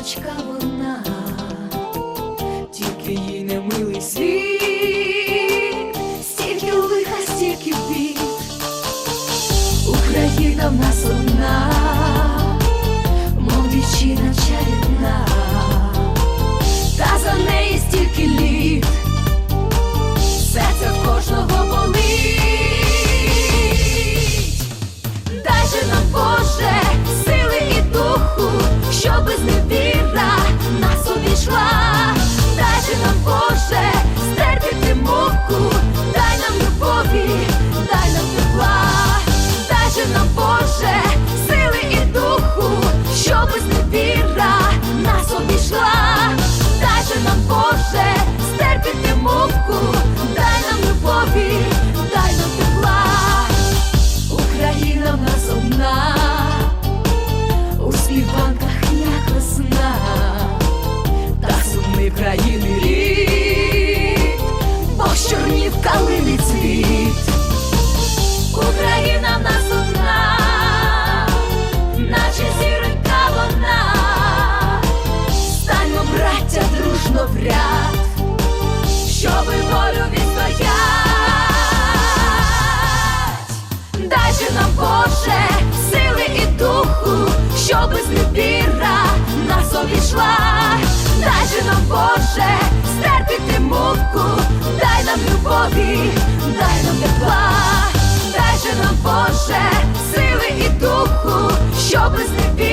квіточка вона, тільки їй не милий світ, стільки лиха, стільки бід, Україна в нас одна, мов дівчина чарівна, та за неї стільки літ, серце в кожного болить, дай же нам Боже. сили і духу, Щоби з ним тобі, дай нам тепла, дай же нам Боже, сили і духу, щоб без не